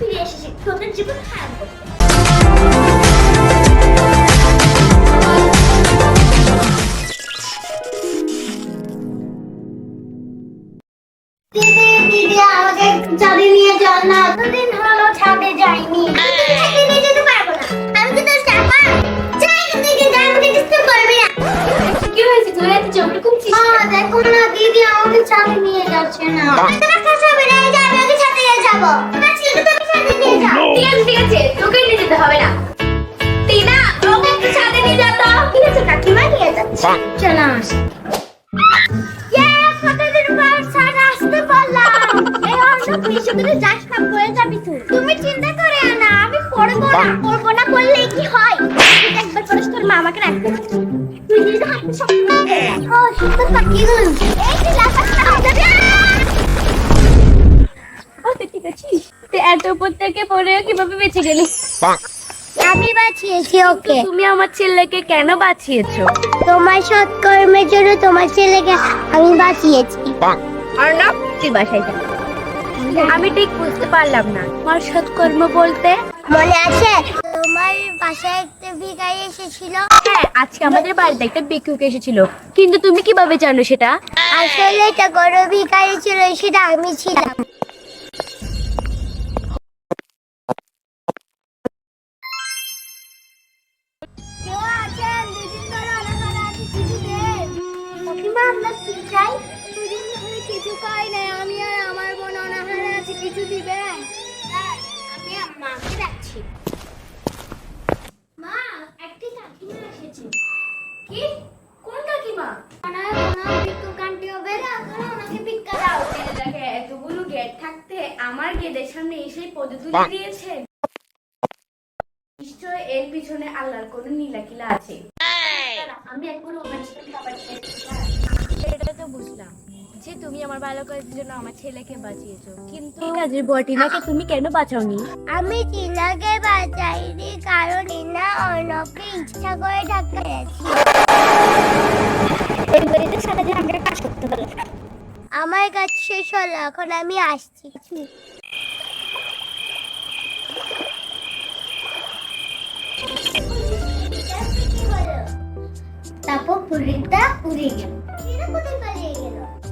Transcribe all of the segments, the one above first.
ফিরে এসেছি। তোদের জীবন খারাপ করতে। দেখো না দিদি আমাকে ছাদে নিয়ে যাচ্ছে না। হ্যাঁ। চলো আসি। ইয়ে, কতদিন পর ছাদ আসতে পারলাম। এই অর্ণব, বেশি দূরে যাস না, পড়ে যাবি তুই। তুমি চিন্তা করে না আমি পড়ব না পড়ব না বললে কি হয়? একবার তোর মামাকে রাখতে তুই যদি হাতে সব ও সুন্দর পাখি গেল। উপর থেকে পড়ে কীভাবে বেঁচে গেলি? আমি বাঁচিয়েছি ওকে। তুমি আমার ছেলেকে কেন বাঁচিয়েছো? তোমার সৎকর্মের জন্য তোমার ছেলেকে আমি বাঁচিয়েছি। অর্ণব তুই বাসায় যা। আমি ঠিক বুঝতে পারলাম না। আমার সৎকর্ম বলতে? মনে আছে? তোমার বাসায় একটা ভিখারি এসেছিল। হ্যাঁ আজকে আমাদের বাড়িতে একটা ভিক্ষুক এসেছিল। কিন্তু তুমি কীভাবে জানো সেটা? আসলে এটা বড় ভিখারি ছিল সেটা আমি ছিলাম। খাই নাই, আমি আর আমার বোন অনাহারে আছি, কিছু দিবেন? আমি মাকে ডাকছি। মা, একটি কাকিমা এসেছে। কি কোন কাকিমা ভিক্ষুক আন্টি হবে না, তাহলে ওনাকে ভিক্ষা দাও। দেখে এতগুলো গেট থাকতে আমার গেটের সামনে এসে পদে তুলে দিয়েছে নিশ্চয় এর পিছনে আল্লাহর কোনো নীলাকিলা আছে আমি এখন ওনার সাথে খাবার খেয়েছি। সেটা তো বুঝলাম যে তুমি আমার ভালো কাজের জন্য আমার ছেলেকে বাঁচিয়েছো। কিন্তু কাজের বটিনাকে তুমি কেন বাঁচাওনি? আমি টিনাকে বাঁচাইনি কারণ ইনা অর্ণবকে ইচ্ছা করে ধাক্কা গেছি আমার কাজ শেষ হলো এখন আমি আসছি। তারপর পুরীটা গেল।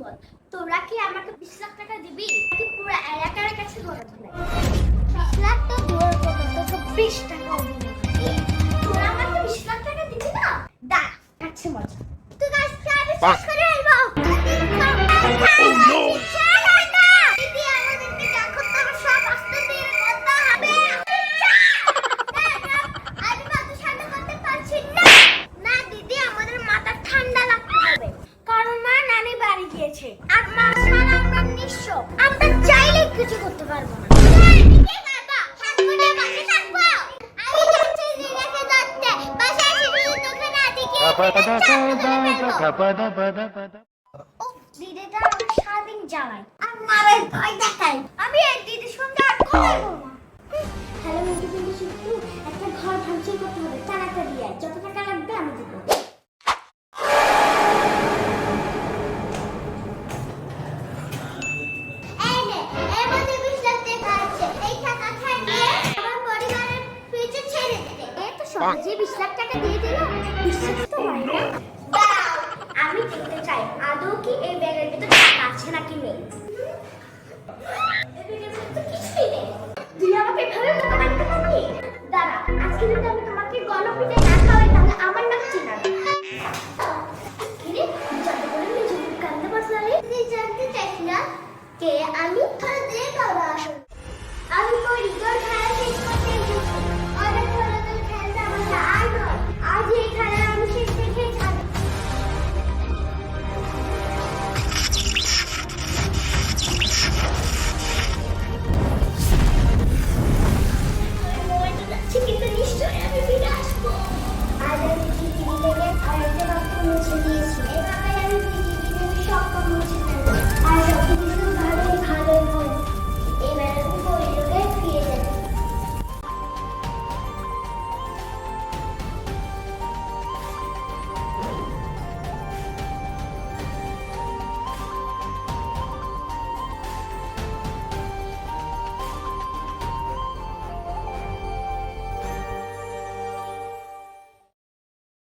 বল। তোরা কি আমাকে বিশ লাখ টাকা দিবি? নাকি পুরো এলাকার কাছে ধরে ধরে বিশ লাখ তো কথা তোকে বিশ টাকা দিবি। তোরা আমাকে বিশ লাখ টাকা দিবি না দাঁড়া কাছে মজা তুই গাছটা দিদিটা আমার সারাদিন জ্বালায়। আর মারের ভয় দেখায়। আমি এই দিদির সঙ্গে আর কথা চাই আদৌ কি এই ব্যাগের ভিতরে টাকা আছে নাকি নেই? তুই আমাকে আমি আমি আমি? তোর